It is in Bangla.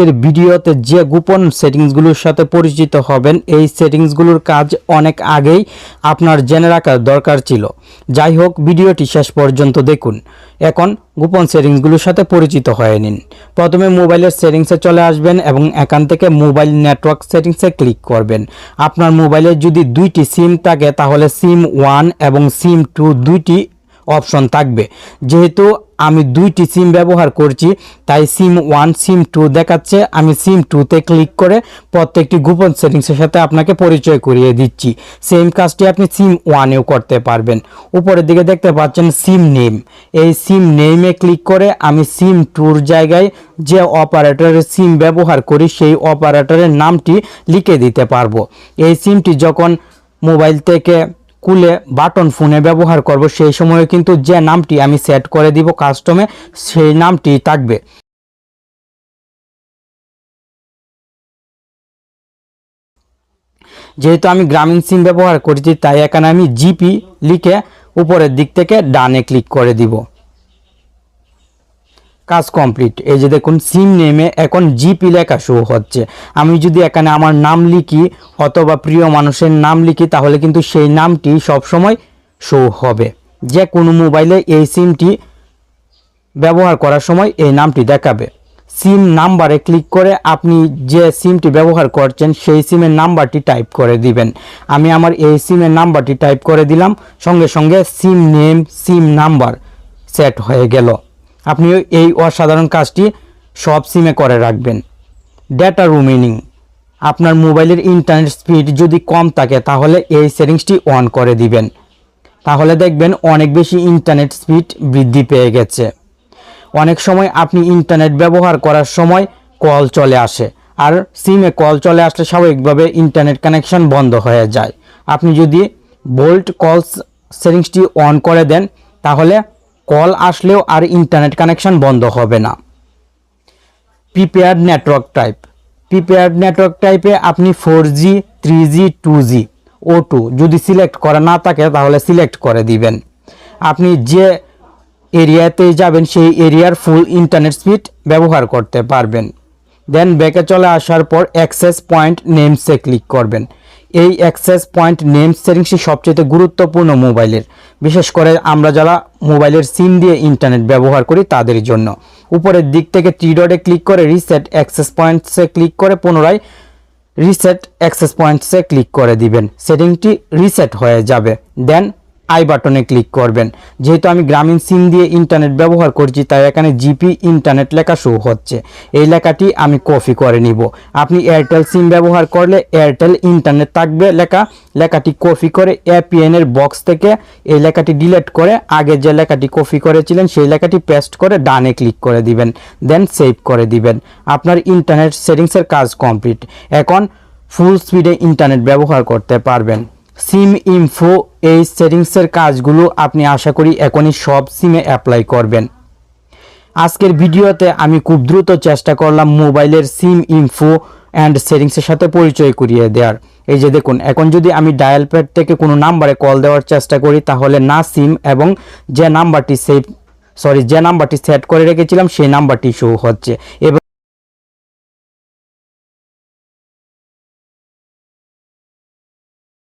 আজকের ভিডিওতে যে গোপন সেটিংসগুলোর সাথে পরিচিত হবেন, এই সেটিংসগুলোর কাজ অনেক আগেই আপনার জেনে রাখার দরকার ছিল। যাই হোক, ভিডিওটি শেষ পর্যন্ত দেখুন। এখন গোপন সেটিংসগুলোর সাথে পরিচিত হয়ে নিন। প্রথমে মোবাইলের সেটিংসে চলে আসবেন এবং এখান থেকে মোবাইল নেটওয়ার্ক সেটিংসে ক্লিক করবেন। আপনার মোবাইলে যদি দুইটি সিম থাকে, তাহলে সিম ওয়ান এবং সিম টু দুইটি অপশন থাকবে। যেহেতু আমি দুইটি সিম ব্যবহার করছি, তাই সিম ওয়ান সিম টু দেখাচ্ছে। আমি সিম টুতে ক্লিক করে প্রত্যেকটি গোপন সেটিংসের সাথে আপনাকে পরিচয় করিয়ে দিচ্ছি। সেম কাজটি আপনি সিম ওয়ানেও করতে পারবেন। উপরের দিকে দেখতে পাচ্ছেন সিম নেম এই সিম নেমে ক্লিক করে আমি সিম টুর জায়গায় যে অপারেটরের সিম ব্যবহার করি, সেই অপারেটরের নামটি লিখে দিতে পারব। এই সিমটি যখন মোবাইল থেকে কুলে বাটন ফোনে ব্যবহার করব, সেই সময়ে কিন্তু যে নামটি আমি সেট করে দিব কাস্টমে সেই নামটি থাকবে। যেহেতু আমি গ্রামীণ সিম ব্যবহার করেছি, তাই এখানে আমি জিপি লিখে উপরের দিক থেকে ডানে ক্লিক করে দিব। কাজ কমপ্লিট। এই যে দেখুন, সিম নেমে এখন জিপি লেখা শো হচ্ছে। আমি যদি এখানে আমার নাম লিখি, অথবা প্রিয় মানুষের নাম লিখি, তাহলে কিন্তু সেই নামটি সবসময় শো হবে। যে কোনো মোবাইলে এই সিমটি ব্যবহার করার সময় এই নামটি দেখাবে। সিম নাম্বারে ক্লিক করে আপনি যে সিমটি ব্যবহার করছেন, সেই সিমের নাম্বারটি টাইপ করে দিবেন। আমি আমার এই সিমের নাম্বারটি টাইপ করে দিলাম। সঙ্গে সঙ্গে SIM name, SIM number set হয়ে গেল। আপনি এই অসাধারণ কাজটি সব সিমে করে রাখবেন। ডেটা রুমিনিং আপনার মোবাইলের ইন্টারনেট স্পিড যদি কম থাকে, তাহলে এই সেটিংসটি অন করে দিবেন। তাহলে দেখবেন অনেক বেশি ইন্টারনেট স্পিড বৃদ্ধি পেয়ে গেছে। অনেক সময় আপনি ইন্টারনেট ব্যবহার করার সময় কল চলে আসে, আর সিমে কল চলে আসলে স্বাভাবিকভাবে ইন্টারনেট কানেকশন বন্ধ হয়ে যায়। আপনি যদি বোল্ট কলস সেটিংসটি অন করে দেন, তাহলে কল আসলেও আর ইন্টারনেট কানেকশন বন্ধ হবে না। Prepaid network type prepaid network টাইপে আপনি four G three G two G ও টু যদি সিলেক্ট করা না থাকে তাহলে সিলেক্ট করে দিবেন। আপনি যে এরিয়াতে যাবেন সেই এরিয়ার ফুল ইন্টারনেট স্পিড ব্যবহার করতে পারবেন। দেন ব্যাকে চলে আসার পর অ্যাক্সেস পয়েন্ট নেমসে ক্লিক করবেন। এই অ্যাক্সেস পয়েন্ট নেম সেটিংসটি সবচেয়ে গুরুত্বপূর্ণ মোবাইলের। বিশেষ করে আমরা যারা মোবাইলের সিম দিয়ে ইন্টারনেট ব্যবহার করি তাদের জন্য। উপরের দিক থেকে থ্রি ডটে ক্লিক করে রিসেট অ্যাক্সেস পয়েন্টসে ক্লিক করে পুনরায় রিসেট অ্যাক্সেস পয়েন্টসে ক্লিক করে দিবেন। সেটিংটি রিসেট হয়ে যাবে। দেন আই বাটনে ক্লিক করবেন। যেহেতু আমি গ্রামীণ সিম দিয়ে ইন্টারনেট ব্যবহার করছি, তাই এখানে জিপি ইন্টারনেট লেখা শো হচ্ছে। এই লেখাটি আমি কপি করে নিব। আপনি এয়ারটেল সিম ব্যবহার করলে এয়ারটেল ইন্টারনেট থাকবে লেখা। লেখাটি কপি করে এপিএন এর বক্স থেকে এই লেখাটি ডিলিট করে আগে যে লেখাটি কপি করেছিলেন, সেই লেখাটি পেস্ট করে ডানে ক্লিক করে দিবেন। দেন সেভ করে দিবেন। আপনার ইন্টারনেট সেটিংসের কাজ কমপ্লিট এখন ফুল স্পিডে ইন্টারনেট ব্যবহার করতে পারবেন। সিম ইনফো এই সেটিংসের কাজগুলো আপনি আশা করি এখনই সব সিমে অ্যাপ্লাই করবেন। আজকের ভিডিওতে আমি খুব দ্রুত চেষ্টা করলাম মোবাইলের সিম ইনফো অ্যান্ড সেটিংসের সাথে পরিচয় করিয়ে দেওয়ার। এই যে দেখুন, এখন যদি আমি ডায়াল প্যাড থেকে কোনো নাম্বারে কল দেওয়ার চেষ্টা করি, তাহলে না সিম এবং যে নাম্বারটি সেভ, সরি, যে নাম্বারটি সেট করে রেখেছিলাম, সেই নাম্বারটি শো হচ্ছে। এবং